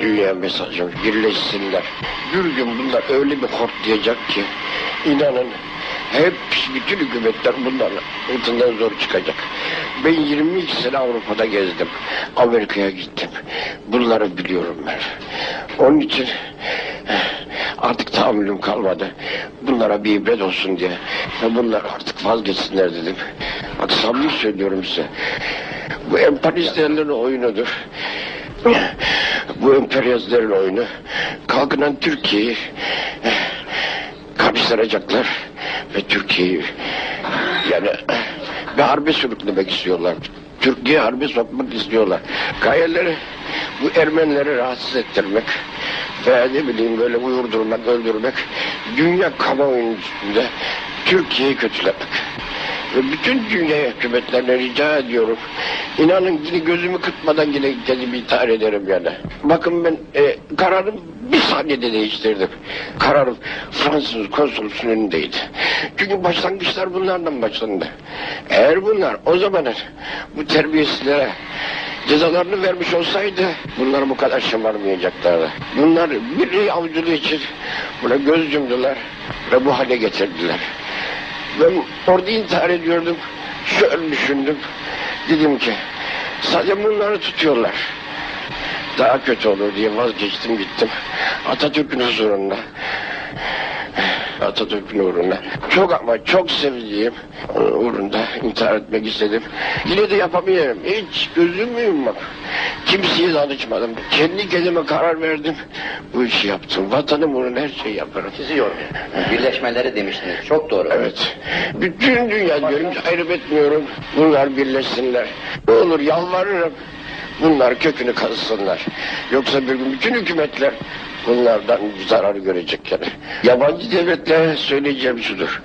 dünya mesajı birleşsinler. Bir gün bunlar öyle bir hortlayacak ki inanın hep bütün hükümetler bunların altından zor çıkacak. Ben 22 sene Avrupa'da gezdim. Amerika'ya gittim. Bunları biliyorum ben. Onun için eh, artık tahammülüm kalmadı. Bunlara bir ibret olsun diye. Ve bunlar artık vazgeçsinler dedim. Bak samimi söylüyorum size. Bu emperyalistlerin oyunudur. Bu emperyalistlerin oyunu. Kalkınan Türkiye'yi eh, karıştıracaklar ve Türkiye'yi yani bir harbe sürüklemek istiyorlar. Türkiye harbe sokmak istiyorlar. Gayeleri bu Ermenileri rahatsız ettirmek ve ne bileyim böyle uyurdurmak, öldürmek, dünya kamuoyunun üstünde Türkiye'yi kötülemek. Ve bütün dünya hükümetlerine rica ediyorum. İnanın yine gözümü kırpmadan yine kendimi intihar ederim yani. Bakın ben e, kararım bir saniyede değiştirdim. Kararım Fransız konsolosunun önündeydi. Çünkü başlangıçlar bunlardan başlandı. Eğer bunlar o zamanın bu terbiyesizlere cezalarını vermiş olsaydı bunlar bu kadar şımarmayacaklardı. Bunlar bir avcılığı için buna göz yumdular ve bu hale getirdiler. Ben orada intihar ediyordum. Şöyle düşündüm. Dedim ki sadece bunları tutuyorlar. Daha kötü olur diye vazgeçtim gittim. Atatürk'ün huzurunda. Atatürk'ün uğruna. Çok ama çok sevdiğim onun uğrunda intihar etmek istedim. Yine de yapamıyorum. Hiç gözümü yummam. Kimseye danışmadım. Kendi kendime karar verdim. Bu işi yaptım. Vatanım uğruna her şeyi yaparım. Sizi yormuyor. Birleşmeleri demiştiniz. Çok doğru. Evet. Bütün dünya diyorum ayrım etmiyorum. Bunlar birleşsinler. Ne olur yalvarırım. Bunlar kökünü kazısınlar. Yoksa bir gün bütün hükümetler bunlardan zarar görecekler. Yabancı devletlere söyleyeceğim şudur.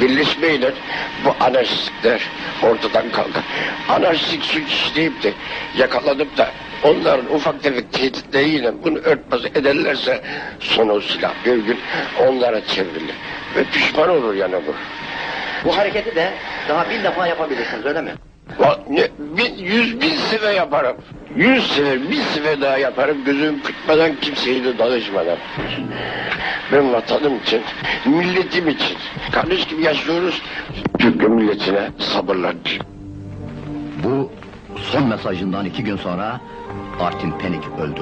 Birleşmeyle bu anarşistler ortadan kalkar. Anarşistik suç işleyip de yakalanıp da onların ufak tefek tehditleriyle bunu örtbas ederlerse sonu silah bir gün onlara çevrilir. Ve pişman olur yani bu. Bu hareketi de daha bin defa yapabilirsiniz öyle mi? Ne, bin, yüz bin sefer yaparım. Yüz sefer, bin sefer daha yaparım. Gözüm kırpmadan kimseyle danışmadan. Ben vatanım için, milletim için. Kardeş gibi yaşıyoruz. Türk milletine sabırlar. Bu son mesajından iki gün sonra Artin Penik öldü.